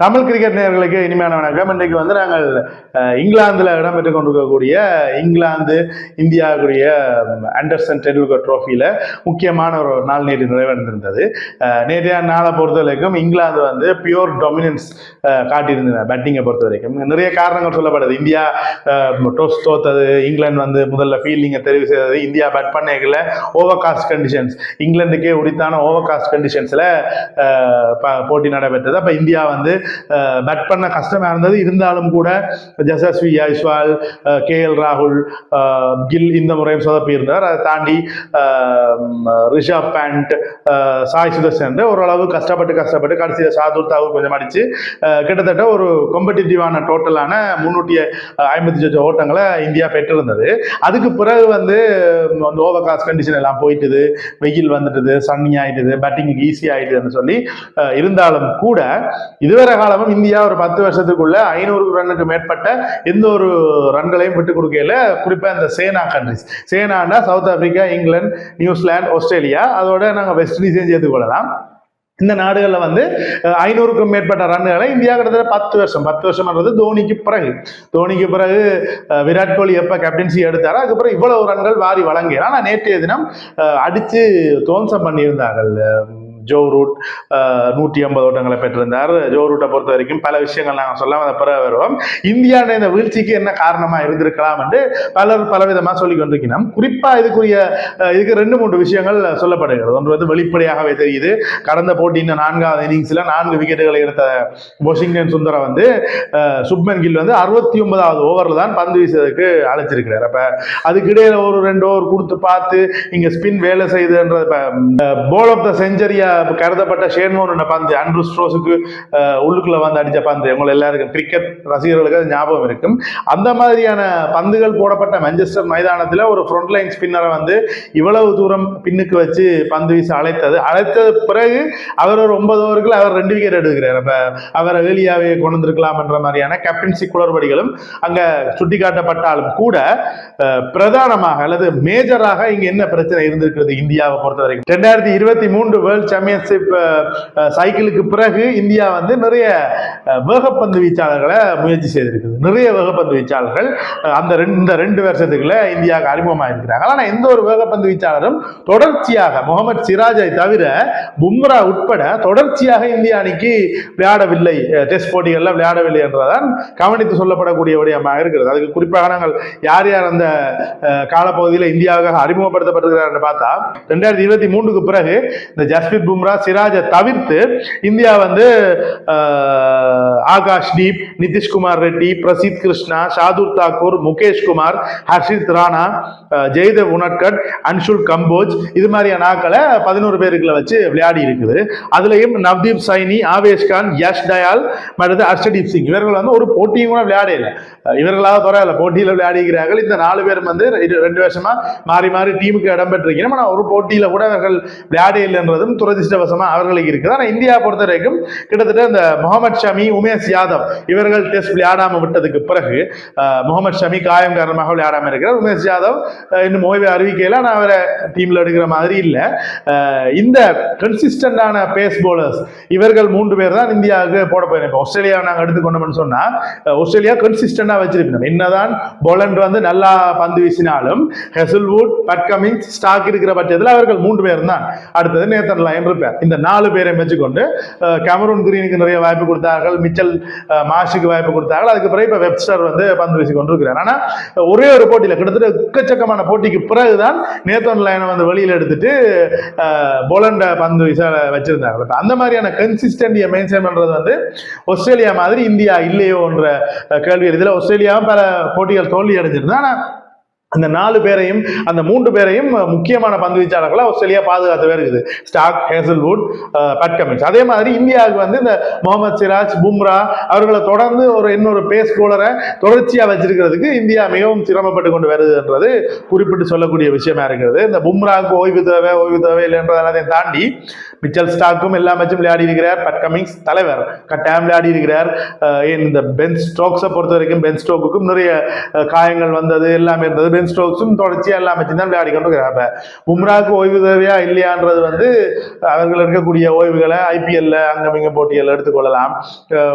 Tamil cricket நேர்களுக்கு இனிமையான வணக்கம். இன்றைக்கு வந்து நாங்கள் இங்கிலாந்தில் இடம்பெற்று கொண்டிருக்கக்கூடிய இங்கிலாந்து இந்தியாவுடைய அண்டர்சன் டெண்டுல்கர் ட்ரோஃபியில் முக்கியமான ஒரு நாள் நேற்று நிறைவடைந்திருந்தது. நேற்றைய நாளை பொறுத்த வரைக்கும் இங்கிலாந்து வந்து பியூர் டொமினன்ஸ் காட்டியிருந்தது பேட்டிங்கை பொறுத்த வரைக்கும் நிறைய காரணங்கள் சொல்லப்படுது. இந்தியா டோஸ் தோத்தது இங்கிலாந்து வந்து முதல்ல ஃபீல்டிங்கை தெரிவு செய்தது இந்தியா பேட் பண்ணைகளில் ஓவர் காஸ்ட் கண்டிஷன்ஸ் இங்கிலாந்துக்கே உரித்தான ஓவர் காஸ்ட் கண்டிஷன்ஸில் போட்டி நடைபெற்றது. அப்போ இந்தியா வந்து பேட் பண்ண கஷ்டமாக இருந்தது. இருந்தாலும் கூட ஜசஸ்வி ஜாய்ஸ்வால் கே எல் ராகுல் கில் இந்த முறையும் சொதப்பி இருந்தார். அதை தாண்டி ரிஷப் பேண்ட் சாய் சுதர்சன் ஓரளவு கஷ்டப்பட்டு கஷ்டப்பட்டு கடைசியில் சாதுர் தாவு கொஞ்சம் அடிச்சு கிட்டத்தட்ட ஒரு காம்படிட்டிவான டோட்டலான முன்னூற்றி ஐம்பத்தி சொச்ச ஓட்டங்களை இந்தியா பெற்றிருந்தது. அதுக்கு பிறகு வந்து அந்த ஓவர் காஸ்ட் கண்டிஷன் எல்லாம் போயிட்டுது. வெயில் வந்துட்டுது சன்னி ஆயிட்டுது பேட்டிங் ஈஸி ஆயிட்டுதுன்னு சொல்லி இருந்தாலும் கூட இதுவரை காலமும் இந்தியா ஒரு பத்து வருஷத்துக்குள்ள ஐநூறு ரன்னுக்கு மேற்பட்ட எந்த ஒரு ரன்களையும் விட்டு கொடுக்கல. குறிப்பா இந்த SENA countries சேனான்னா South Africa England New Zealand Australia. அதோட நாங்கள் வெஸ்ட் இண்டீஸையும் சேர்த்துக் கொள்ளலாம். இந்த நாடுகளில் வந்து ஐநூறுக்கும் மேற்பட்ட ரன்னுகளை இந்தியா கிட்டத்தட்ட பத்து வருஷம். பத்து வருஷம்ன்றது தோனிக்கு பிறகு. தோனிக்கு பிறகு விராட் கோலி எப்போ கேப்டன்சி எடுத்தாரோ அதுக்கப்புறம் இவ்வளவு ரன்கள் வாரி வழங்கினார். ஆனால் நேற்றைய தினம் அடித்து துவம்சம் பண்ணியிருந்தார்கள். ஜோ ரூட் நூற்றி ஐம்பது ஓட்டங்களை பெற்றிருந்தார். ஜோ ரூட்டை பொறுத்த வரைக்கும் பல விஷயங்கள் நாங்கள் சொல்லாம அதை பிறகு வருவோம். இந்தியாண்ட இந்த வீழ்ச்சிக்கு என்ன காரணமாக இருந்திருக்கலாம் என்று பலர் பலவிதமாக சொல்லி கொண்டிருக்கிறோம் குறிப்பாக இதுக்குரிய இதுக்கு ரெண்டு மூன்று விஷயங்கள் சொல்லப்படுகிறது. ஒன்று வந்து வெளிப்படையாகவே தெரியுது. கடந்த போட்டியின் நான்காவது இன்னிங்ஸில் நான்கு விக்கெட்டுகளை எடுத்த வாஷிங்டன் சுந்தரம் வந்து சுப்மன் கில் வந்து அறுபத்தி ஒன்பதாவது ஓவரில் தான் பந்து வீசுறதுக்கு அழைச்சிருக்கிறார் அப்போ அதுக்கிடையில் ஒரு ரெண்டு ஓவர் கொடுத்து பார்த்து இங்கே ஸ்பின் வேலை செய்துன்றது இப்போ போல் ஆஃப் த செஞ்சுரியா கருதப்பட்ட ஷேன்மோன் பந்து அண்ட்ரூ ஸ்ட்ரோஸுக்கு உள்ளுக்குள்ளே உள்ளுக்குள்ள வந்து அடித்த பந்து. உங்களை எல்லாருக்கும் கிரிக்கெட் ரசிகர்களுக்கு அது ஞாபகம் இருக்கும். அந்த மாதிரியான பந்துகள் போடப்பட்ட மான்செஸ்டர் மைதானத்தில் ஒரு ஃப்ரண்ட் லைன் ஸ்பின்னரை வந்து இவ்வளவு தூரம் பின்னுக்கு வச்சு பந்து வீச அழைத்தது. அழைத்த பிறகு அவர் ஒரு ஒன்பது ஓவருக்கு அவர் ரெண்டு விக்கெட் எடுக்கிறார். அப்ப அவரை வெளியாவே கொண்டு வந்திருக்கலாம் என்ற மாதிரியான கேப்டன்சி குளறுபடிகளும் அங்க சுட்டிக்காட்டப்பட்டாலும் கூட பிரதானமாக அல்லது மேஜராக இங்க என்ன பிரச்சனை இருந்திருக்கிறது இந்தியாவை பொறுத்த வரைக்கும் ரெண்டாயிரத்தி இருபத்தி மூன்று வேர்ல்ட் சாம்பியன்ஷிப் சைக்கிளுக்கு பிறகு இந்தியா வந்து நிறைய வேகப்பந்து வீச்சாளர்களை முயற்சி செய்திருக்குது. நிறைய வேகப்பந்து வீச்சாளர்கள் அந்த ரெண்டு இந்த ரெண்டு வருஷத்துக்குள்ள இந்தியாவுக்கு அறிமுகமாக இருக்கிறாங்க ஆனால் எந்த ஒரு வேகப்பந்து வீச்சாளரும் தொடர்ச்சியாக முகமது சிராஜை தவிர பும்ரா உட்பட தொடர்ச்சியாக இந்திய அணிக்கு விளையாடவில்லை. டெஸ்ட் போட்டிகளில் விளையாடவில்லை என்றதான் கவனித்து சொல்லப்படக்கூடிய விடயமாக இருக்கிறது. அதுக்கு குறிப்பாக நாங்கள் யார் யார் அந்த காலப்பகுதியில் இந்தியாவுக்காக அறிமுகப்படுத்தப்பட்டிருக்கிறார் பார்த்தா ரெண்டாயிரத்தி இருபத்தி மூன்றுக்கு பிறகு இந்த ஜஸ்பித் பும்ரா சிராஜை தவிர்த்து இந்தியா வந்து ஆகாஷ் தீப் நிதிஷ்குமார் ரெட்டி பிரசீத் கிருஷ்ணா ஷாதுர் தாக்கூர் முகேஷ் குமார் ஹர்ஷித் ராணா ஜெய்தேவ் உனட்கட் அன்ஷுல் கம்போஜ் இது மாதிரியான ஆக்களை பதினோரு பேருக்குள்ள வச்சு விளையாடி இருக்குது. அதுலயும் நவ்தீப் சைனி ஆவேஷ் கான் யஷ் டயால் மற்றது அர்ஷதீப் சிங். இவர்கள் வந்து ஒரு போட்டியும் கூட விளையாட இவர்களாக பரவாயில்ல போட்டியில் விளையாடுகிறார்கள் இந்த நாலு பேரும் வந்து ரெண்டு வருஷமா மாறி மாறி டீமுக்கு இடம் பெற்றிருக்கிறோம் ஆனால் ஒரு போட்டியில கூட அவர்கள் விளையாடையில்ன்றதும் துரதி துரதிருஷ்டவசமா அவர்களுக்கு இருக்குது. ஆனால் இந்தியா பொறுத்த வரைக்கும் கிட்டத்தட்ட இந்த முகமது ஷமி உமேஷ் யாதவ் இவர்கள் டெஸ்ட் விளையாடாம விட்டதுக்கு பிறகு முகமது ஷமி காயம் காரணமாக விளையாடாமல் இருக்கிறார். உமேஷ் யாதவ் இன்னும் ஓய்வு அறிவிக்கையில் ஆனால் அவரை டீம்ல எடுக்கிற மாதிரி இல்லை. இந்த கன்சிஸ்டண்டான பேஸ் போலர்ஸ் இவர்கள் மூன்று பேர் தான் இந்தியாவுக்கு போட போயிருக்கோம் இப்போ ஆஸ்திரேலியா நாங்கள் எடுத்துக்கொண்டோம்னு சொன்னால் ஆஸ்திரேலியா கன்சிஸ்டண்டாக வச்சிருக்கணும். என்னதான் போலண்ட் வந்து நல்லா பந்து வீசினாலும் ஹெசல்வுட் பட் கமிங்ஸ் ஸ்டாக் இருக்கிற பட்சத்தில் அவர்கள் மூன்று பேர் தான். அடுத்தது நேத்தன் லைன் இருப்பேன் இந்த நாலு பேரை வச்சுக்கொண்டு அஹ், கேமரூன் கிரீனுக்கு நிறைய வாய்ப்பு கொடுத்தார்கள் மிச்சல் மாஷுக்கு வாய்ப்பு கொடுத்தார்கள். அதுக்கு பிறகு இப்போ வெப்ஸ்டர் வந்து பந்து வீசி கொண்டிருக்கிறார். ஆனால் ஒரே ஒரு போட்டியில் கிட்டத்தட்ட எக்கச்சக்கமான போட்டிக்கு பிறகுதான் நேத்தன் லைனை வந்து வெளியில் எடுத்துட்டு போலண்ட பந்து வீச வச்சிருந்தாங்க இப்போ அந்த மாதிரியான கன்சிஸ்டன்டியை மெயின்டைன் பண்ணுறது வந்து ஆஸ்திரேலியா மாதிரி இந்தியா இல்லையோன்ற கேள்வி இதில் ஆஸ்திரேலியாவும் பல போட்டிகள் தோல்வி அடைஞ்சிருந்தேன் ஆனால் அந்த நாலு பேரையும் அந்த மூன்று பேரையும் முக்கியமான பந்து வீச்சாளர்களை ஆஸ்திரேலியா பாதுகாத்து வருகிறது. ஸ்டாக் ஹேசல்வுட் பட் கமின்ஸ் அதே மாதிரி இந்தியாவுக்கு வந்து இந்த முகமது சிராஜ் பும்ரா அவர்களை தொடர்ந்து ஒரு இன்னொரு பேஸ் போலரை தொடர்ச்சியாக வச்சிருக்கிறதுக்கு இந்தியா மிகவும் சிரமப்பட்டு கொண்டு வருதுன்றது குறிப்பிட்டு சொல்லக்கூடிய விஷயமா இருக்கிறது. இந்த பும்ராவுக்கு ஓய்வு தேவை ஓய்வு தேவை இல்லைன்றது எல்லாத்தையும் தாண்டி மிச்சல் ஸ்டாக்கும் எல்லா மேட்சும் விளையாடி இருக்கிறார். பட் கமிங்ஸ் தலைவர். கட்டாயம் விளையாடி இருக்கிறார். இந்த பென் ஸ்டோக்ஸை பொறுத்த வரைக்கும் பென் ஸ்டோக்குக்கும் நிறைய காயங்கள் வந்தது எல்லாமே இருந்தது. பென் ஸ்டோக்ஸும் தொடர்ச்சியாக எல்லாம் தான் விளையாடி கொண்டு இருக்கிறாங்க பும்ராவுக்கு ஓய்வு தேவையா இல்லையான்றது வந்து அவர்கள் இருக்கக்கூடிய ஓய்வுகளை ஐபிஎல்ல அங்கம் இங்க போட்டிகள் எடுத்துக்கொள்ளலாம்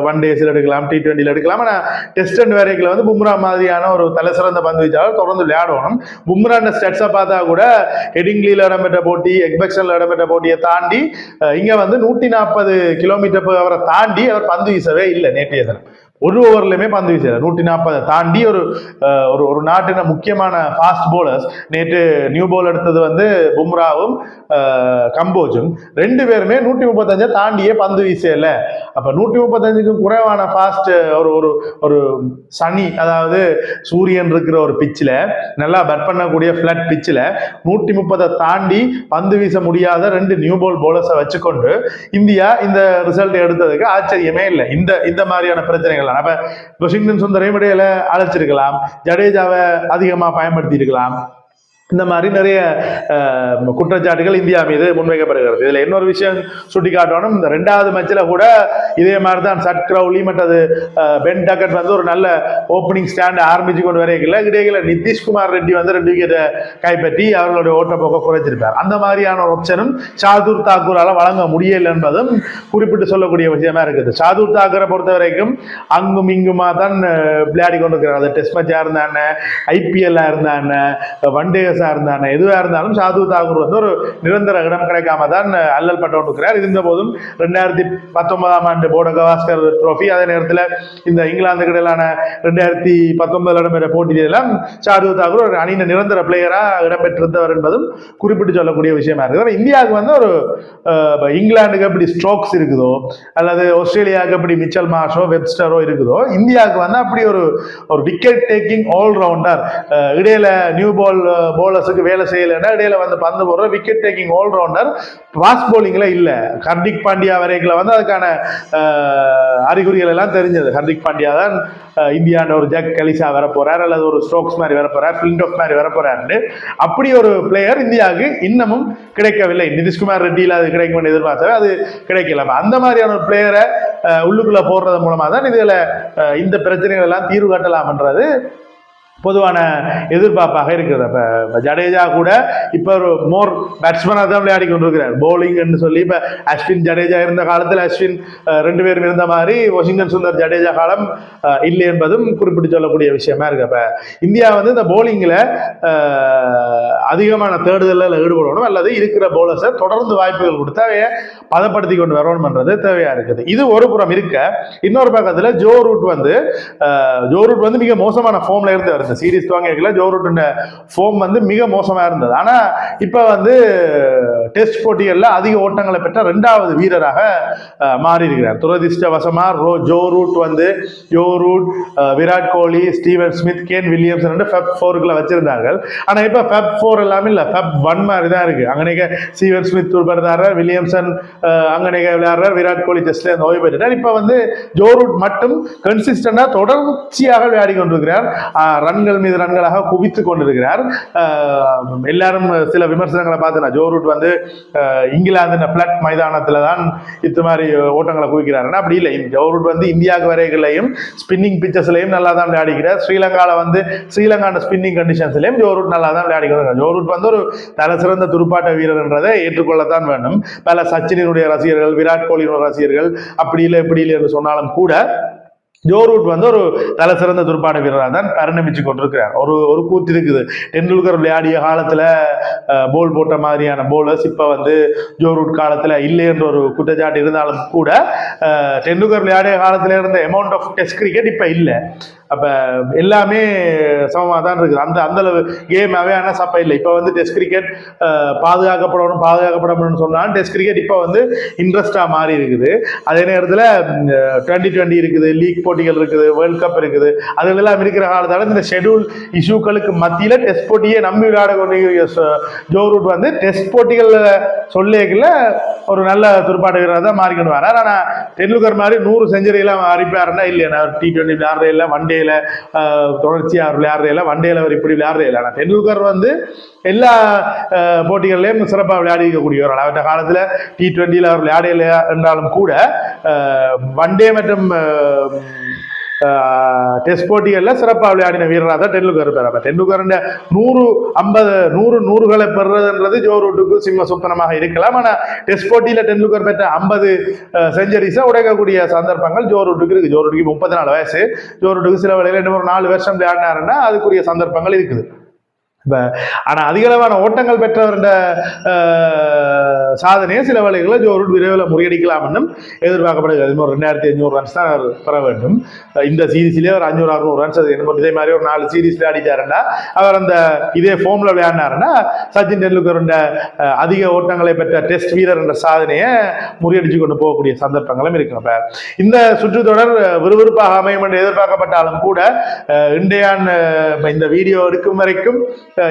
ஒன் டேஸில் எடுக்கலாம் டி டுவெண்ட்டியில் எடுக்கலாம். ஆனால் டெஸ்ட் அண்ட் வேரைக்கில் வந்து பும்ரா மாதிரியான ஒரு தலை சிறந்த பந்து வீச்சாளர் தொடர்ந்து விளையாடணும். பும்ரான ஸ்டெட்ஸை பார்த்தா கூட ஹெடிங்லியில் இடம்பெற்ற போட்டி எக்பெக்ஷனில் இடம்பெற்ற போட்டியை தாண்டி இங்கே வந்து நூற்றி நாற்பது கிலோமீட்டர் அவரை தாண்டி அவர் பந்து வீசவே இல்லை நேற்றைய தினம். ஒரு ஓவர்லையுமே பந்து வீசல. நூற்றி நாற்பதை தாண்டி ஒரு ஒரு ஒரு நாட்டின முக்கியமான ஃபாஸ்ட் போலர்ஸ் நேற்று நியூ பால் எடுத்தது வந்து பும்ராவும் கம்போஜும். ரெண்டு பேருமே நூற்றி முப்பத்தஞ்சை தாண்டியே பந்து வீசல. அப்போ நூற்றி முப்பத்தஞ்சுக்கும் குறைவான ஃபாஸ்ட் ஒரு ஒரு ஒரு சனி அதாவது சூரியன் இருக்கிற ஒரு பிச்சில் நல்லா பட் பண்ணக்கூடிய ஃப்ளட் பிச்சில் நூற்றி முப்பதை தாண்டி பந்து வீச முடியாத ரெண்டு நியூ பால் போலர்ஸை வச்சுக்கொண்டு இந்தியா இந்த ரிசல்ட் எடுத்ததுக்கு ஆச்சரியமே இல்லை. இந்த இந்த மாதிரியான பிரச்சனைகள் அப்ப வாஷிங்டன் சுந்தரையும் இடையில அழைச்சிருக்கலாம். ஜடேஜாவை அதிகமா பயன்படுத்தி இருக்கலாம் இந்த மாதிரி நிறைய குற்றச்சாட்டுகள் இந்தியா மீது முன்வைக்கப்படுகிறது. இதில் இன்னொரு விஷயம் சுட்டி காட்டணும் இந்த ரெண்டாவது மேட்ச்ல கூட இதே மாதிரி தான் சட் கிரௌலி மற்றது பென் டக்கட் வந்து ஒரு நல்ல ஓப்பனிங் ஸ்டாண்ட் ஆரம்பிச்சு கொண்டு வரைக்கல இடையில நிதிஷ்குமார் ரெட்டி வந்து ரெண்டு விக்கெட்டை கைப்பற்றி அவர்களுடைய ஓட்ட குறைச்சிருப்பார். அந்த மாதிரியான ஒரு ஆப்ஷனும் ஷாதுர் தாக்கூரால் வழங்க முடியல என்பதும் குறிப்பிட்டு சொல்லக்கூடிய விஷயமா இருக்குது. சாதுர் தாக்கூரை பொறுத்த வரைக்கும் அங்கும் இங்குமா தான் விளையாடி கொண்டிருக்கிறார். அது டெஸ்ட் மேட்சாக இருந்தானே ஐபிஎல்லாக இருந்தானே ஒன் கேஸாக இருந்தானே எதுவாக இருந்தாலும் ஷாது தாகூர் வந்து ஒரு நிரந்தர இடம் கிடைக்காம தான் அல்லல் பட்டு இருக்கிறார். இருந்த போதும் ரெண்டாயிரத்தி பத்தொன்பதாம் ஆண்டு போட கவாஸ்கர் ட்ரோஃபி அதே நேரத்தில் இந்த இங்கிலாந்துக்கு இடையிலான ரெண்டாயிரத்தி பத்தொன்பதில் இடம்பெற போட்டியெல்லாம் சாது தாகூர் ஒரு அணியின் நிரந்தர பிளேயராக இடம்பெற்றிருந்தவர் என்பதும் குறிப்பிட்டு சொல்லக்கூடிய விஷயமா இருக்குது. இந்தியாவுக்கு வந்து ஒரு இங்கிலாந்துக்கு எப்படி ஸ்ட்ரோக்ஸ் இருக்குதோ அல்லது ஆஸ்திரேலியாவுக்கு எப்படி மிச்சல் மாஷோ வெப்ஸ்டரோ இருக்குதோ இந்தியாவுக்கு வந்து அப்படி ஒரு ஒரு விக்கெட் டேக்கிங் ஆல்ரவுண்டர் இடையில நியூ பால் போலர்ஸுக்கு வேலை செய்யலைன்னா இடையில வந்து பந்து போடுற wicket taking all rounder fast போலிங்கில் இல்லை. ஹர்திக் பாண்டியா வரைக்கில் வந்து அதுக்கான அறிகுறிகள் எல்லாம் தெரிஞ்சது. ஹர்திக் பாண்டியா தான் இந்தியாண்ட ஒரு ஜக் கலிசா வர போறார் அல்லது ஒரு ஸ்ட்ரோக்ஸ் மாதிரி வர போறார் ஃபிளிண்ட் ஆஃப் மாதிரி வர போறாருன்னு அப்படி ஒரு பிளேயர் இந்தியாவுக்கு இன்னமும் கிடைக்கவில்லை. நிதிஷ்குமார் ரெட்டியில் அது கிடைக்கும் எதிர்பார்த்தவே அது கிடைக்கல. அந்த மாதிரியான ஒரு பிளேயரை உள்ளுக்குள்ள போடுறது மூலமாக தான் இதில் இந்த பிரச்சனைகள் எல்லாம் தீர்வு காட்டலாம்ன்றது பொதுவான எதிர்பார்ப்பாக இருக்கிறது. இப்போ ஜடேஜா கூட இப்போ ஒரு மோர் பேட்ஸ்மேனாக தான் விளையாடி கொண்டிருக்கிறார். Bowling-ன்னு சொல்லி இப்போ அஸ்வின் ஜடேஜா இருந்த காலத்தில் அஸ்வின் ரெண்டு பேரும் இருந்த மாதிரி வாஷிங்டன் சுந்தர் ஜடேஜா காலம் இல்லை என்பதும் குறிப்பிட்டு சொல்லக்கூடிய விஷயமா இருக்கு. இப்போ இந்தியா வந்து இந்த பவுலிங்கில் அதிகமான தேடுதலில் ஈடுபடணும். அல்லது இருக்கிற பவுலர்ஸை தொடர்ந்து வாய்ப்புகள் கொடுத்து அவைய பதப்படுத்தி கொண்டு வரணும்ன்றது தேவையாக இருக்குது. இது ஒரு புறம் இருக்க இன்னொரு பக்கத்தில் ஜோ ரூட் வந்து ஜோ ரூட் வந்து மிக மோசமான ஃபார்ம்ல இருந்து வருது. சீரிஸ் துவங்கல ஜோ ரூட்டோட ஃபோம் வந்து மிக மோசமாக இருந்தது. ஆனால் இப்போ வந்து டெஸ்ட் போட்டிகளில் அதிக ஓட்டங்களை பெற்ற ரெண்டாவது வீரராக மாறி இருக்கிறார் துரதிர்ஷ்டவசமா ரோ ஜோ ரூட் வந்து Joe Root Virat Kohli Steven Smith Kane Williams ரெண்டு ஃபெப் ஃபோருக்குள்ள வச்சிருந்தாங்க ஆனால் இப்போ ஃபெப் ஃபோர் எல்லாமே இல்லை ஃபெப் ஒன் மாதிரி தான் இருக்குது அங்கனைக்கு ஸ்டீவன் ஸ்மித் உட்படுத்தாரு வில்லியம்சன் அஹ், அங்கனைக்கு விளையாடுறார் விராட் கோலி டெஸ்ட்ல இருந்து ஓய்வு பெற்றுட்டார். வந்து ஜோ ரூட் மட்டும் கன்சிஸ்டண்டாக தொடர்ச்சியாக விளையாடி கொண்டிருக்கிறார். ரன் ரன்கள் மீது ரன்களாக குவித்து கொண்டிருக்கிறார். எல்லாரும் சில விமர்சனங்களை பார்த்தேன் ஜோ ரூட் வந்து இங்கிலாந்து பிளட் மைதானத்தில் தான் இது மாதிரி ஓட்டங்களை குவிக்கிறாருன்னா அப்படி இல்லை. ஜோ ரூட் வந்து இந்தியாவுக்கு வரைகளையும் ஸ்பின்னிங் பிச்சர்ஸ்லையும் நல்லா தான் விளையாடிக்கிறார். ஸ்ரீலங்காவில் வந்து ஸ்ரீலங்கான ஸ்பின்னிங் கண்டிஷன்ஸ்லையும் ஜோ ரூட் நல்லா தான் விளையாடிக்கிறார் ஜோ ரூட் வந்து ஒரு தலை சிறந்த துடுப்பாட்ட வீரர் என்றதை ஏற்றுக்கொள்ளத்தான் வேண்டும். பல சச்சினினுடைய ரசிகர்கள் விராட் கோலியினுடைய ரசிகர்கள் அப்படி இல்லை இப்படி இல்லை என்று சொன்னாலும் கூட ஜோ ரூட் வந்து ஒரு தலை சிறந்த துடுப்பாட்ட வீரராக தான் பரிணமிச்சு கொண்டிருக்கிறார். ஒரு ஒரு கூத்து இருக்குது. டெண்டுல்கர் விளையாடிய காலத்தில் போல் போட்ட மாதிரியான போலர்ஸ் இப்போ வந்து ஜோ ரூட் இல்லை என்ற ஒரு குற்றச்சாட்டு இருந்தாலும் கூட டெண்டுல்கர் விளையாடிய காலத்தில் இருந்த அமௌண்ட் ஆஃப் டெஸ்ட் கிரிக்கெட் இப்போ இல்லை. அப்போ எல்லாமே சமமாக தான் இருக்குது. அந்த அந்த அளவு கேம் அவையான சப்பை இல்லை. இப்போ வந்து டெஸ்ட் கிரிக்கெட் பாதுகாக்கப்படணும் பாதுகாக்கப்படணும்னு சொன்னால் டெஸ்ட் கிரிக்கெட் இப்போ வந்து இன்ட்ரெஸ்டாக மாறி இருக்குது. அதே நேரத்தில் டுவெண்ட்டி டுவெண்ட்டி இருக்குது லீக் போட்டிகள் இருக்குது வேர்ல்ட் கப் இருக்குது. அதுகளெல்லாம் இருக்கிற காலத்தால் இந்த ஷெட்யூல் இஷ்யூக்களுக்கு மத்தியில் டெஸ்ட் போட்டியை நம்பி விளையாட கொண்டிருக்கிற ஜோ ரூட் வந்து டெஸ்ட் போட்டிகளில் சொல்லிக்கல ஒரு நல்ல துடுப்பாட்ட வீரராக தான் மாறிக்கொண்டு வரார் ஆனால் டெண்டுல்கர் மாதிரி நூறு செஞ்சுரியெல்லாம் அடிப்பாருன்னா இல்லையா? நான் டி டுவெண்ட்டி விளையாடுறே இல்லை ஒன் டே தொடர்ச்சியாக அவர் விளையாடுறே இல்லை ஒன் அவர் இப்படி விளையாடுறதே இல்லை ஆனால் டெண்டுல்கர் வந்து எல்லா போட்டிகள்லையும் சிறப்பாக விளையாடி இருக்கக்கூடியவர் அவற்ற காலத்தில் டி ட்வெண்ட்டியில் அவர் விளையாடலையா என்றாலும் கூட ஒன் டே மற்றும் டெஸ்ட் போட்டிகளில் சிறப்பாக விளையாடின வீரராக தான் டெண்டுல்கர் பெற அப்போ நூறு ஐம்பது நூறு நூறுகளை பெறுறதுன்றது ஜோ ரூட்டுக்கு சிம்ம சுத்தனமாக இருக்கலாம். ஆனால் டெஸ்ட் போட்டியில் டெண்டுல்கர் பெற்ற ஐம்பது செஞ்சரிஸை உடைக்கக்கூடிய சந்தர்ப்பங்கள் ஜோ ரூட்டுக்கு இருக்குது ஜோ ரூட்டுக்கு முப்பத்தி நாலு வயசு. ஜோ ரூட்டுக்கு சில வேளையில் இன்னும் ஒரு நாலு வருஷம் விளையாடினாருன்னா அதுக்குரிய சந்தர்ப்பங்கள் இருக்குது. இப்போ ஆனால் அதிகளவான ஓட்டங்கள் பெற்றவருடைய சாதனையை சில வேலைகளை ஜோரூட் விரைவில் முறியடிக்கலாம் என்றும் எதிர்பார்க்கப்படுகிறது. ஒரு ரெண்டாயிரத்தி ஐநூறு ரன்ஸ் தான் அவர் பெற வேண்டும். இந்த சீரீஸ்லேயே ஒரு அஞ்சூறு அறுநூறு ரன்ஸ் அது என்ன இதே மாதிரி ஒரு நாலு சீரீஸ் விளையாடிட்டாருன்னா அவர் அந்த இதே ஃபோமில் விளையாடினாருன்னா சச்சின் டெண்டுல்கருடைய அதிக ஓட்டங்களை பெற்ற டெஸ்ட் வீரர் என்ற சாதனையை முறியடிச்சு கொண்டு போகக்கூடிய சந்தர்ப்பங்களும் இருக்கு இந்த சுற்றுத்தொடர் விறுவிறுப்பாக அமையும் என்று எதிர்பார்க்கப்பட்டாலும் கூட அஹ், இந்தியான் இந்த வீடியோ எடுக்கும் வரைக்கும்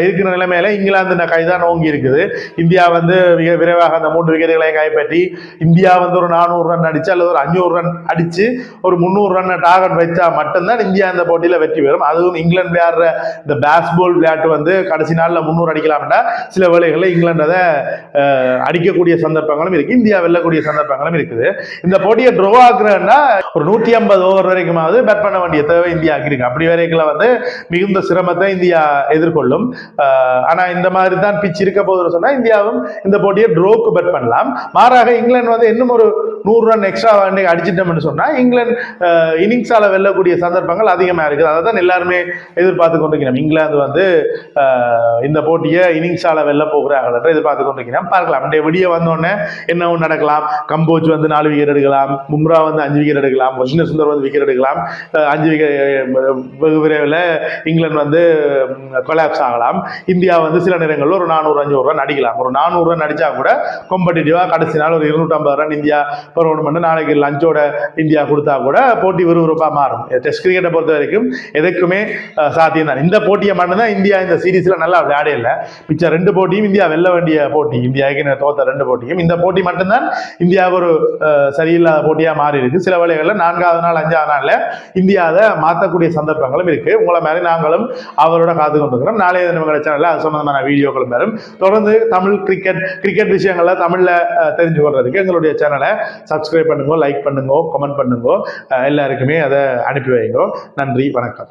இருக்கிற நிலைமையில இங்கிலாந்து கைதான் ஓங்கி இருக்குது. இந்தியா வந்து மிக விரைவாக அந்த மூன்று விக்கெட்டுகளை கைப்பற்றி இந்தியா வந்து ஒரு நானூறு ரன் அடிச்சு அல்லது ஒரு அஞ்சூறு ரன் அடிச்சு ஒரு முந்நூறு ரன் டார்கெட் வைச்சா மட்டும்தான் இந்தியா இந்த போட்டியில வெற்றி பெறும். அதுவும் இங்கிலாந்து விளையாடுற இந்த பேஸ்பால் விளையாட்டு வந்து கடைசி நாளில் முந்நூறு அடிக்கலாம்னா சில வேலைகளில் இங்கிலாந்து அதை அடிக்கக்கூடிய சந்தர்ப்பங்களும் இருக்கு. இந்தியா வெல்லக்கூடிய சந்தர்ப்பங்களும் இருக்குது. இந்த போட்டியை ட்ரோ ஆக்குறதுன்னா ஒரு நூற்றி ஐம்பது ஓவர் வரைக்குமாவது பேட் பண்ண வேண்டிய தேவை இந்தியாவுக்கு இருக்கு. அப்படி வரைக்கும் வந்து மிகுந்த சிரமத்தை இந்தியா எதிர்கொள்ளும். ஆனால் ஆனா இந்த மாதிரி தான் பிச் இருக்க போதுன்னு சொன்னால் இந்தியாவும் இந்த போட்டியை ட்ரோக்கு பெட் பண்ணலாம். மாறாக இங்கிலாந்து வந்து இன்னும் ஒரு நூறு ரன் எக்ஸ்ட்ரா வண்டி அடிச்சிட்டோம்னு சொன்னால் இங்கிலாந்து இன்னிங்ஸால வெல்லக்கூடிய சந்தர்ப்பங்கள் அதிகமா இருக்குது. அதை தான் எல்லாருமே எதிர்பார்த்து கொண்டிருக்கிறோம். இங்கிலாந்து வந்து இந்த போட்டியை இன்னிங்ஸால் வெல்ல போகிறார்கள் என்று எதிர்பார்த்து கொண்டிருக்கிறோம். பார்க்கலாம். அப்படியே விடிய வந்தோடனே என்னவும் நடக்கலாம்? கம்போஜ் வந்து நாலு விக்கெட் எடுக்கலாம். மும்ரா வந்து அஞ்சு விக்கெட் எடுக்கலாம். வஷ்ண சுந்தர் வந்து விக்கெட் எடுக்கலாம். அஞ்சு விக்கெட் வெகு விரைவில் இங்கிலாந்து வந்து கொலாப்ஸ் ஆகலாம். இந்தியா வந்து சில நேரங்களில் ஒரு நானூறு அஞ்சூறு ரன் அடிக்கலாம். ஒரு நானூறு ரன் கூட காம்படிட்டிவாக கடைசி நாள் ஒரு இருநூற்றம்பது ரன் இந்தியா பெறணும் நாளைக்கு லஞ்சோட இந்தியா கொடுத்தா கூட போட்டி விறுவிறுப்பாக மாறும். டெஸ்ட் கிரிக்கெட்டை பொறுத்த வரைக்கும் எதுக்குமே சாத்தியம் தான் இந்த போட்டியை மட்டும்தான் இந்தியா இந்த சீரீஸில் நல்லா விளையாடே இல்லை. மிச்ச ரெண்டு போட்டியும் இந்தியா வெல்ல வேண்டிய போட்டி. இந்தியாவுக்கு நான் தோத்த ரெண்டு போட்டியும். இந்த போட்டி மட்டும்தான் இந்தியாவுக்கு ஒரு சரியில்லாத போட்டியாக மாறி இருக்கு சில வேளைகளில் நான்காவது நாள் அஞ்சாவது நாளில் இந்தியாவை மாற்றக்கூடிய சந்தர்ப்பங்களும் இருக்கு. உங்களை மாதிரி நாங்களும் அவரோட காத்து கொண்டிருக்கிறோம் நாளைய நிமிட சேனலில் அது சம்பந்தமான வீடியோக்களும் வரும். தொடர்ந்து தமிழ் கிரிக்கெட் கிரிக்கெட் விஷயங்களை தமிழில் தெரிஞ்சு கொள்றதுக்கு எங்களுடைய சேனலை சப்ஸ்கிரைப் பண்ணுங்க லைக் பண்ணுங்க கமெண்ட் பண்ணுங்க. எல்லாருக்குமே அதை அனுப்பி வைங்க. நன்றி வணக்கம்.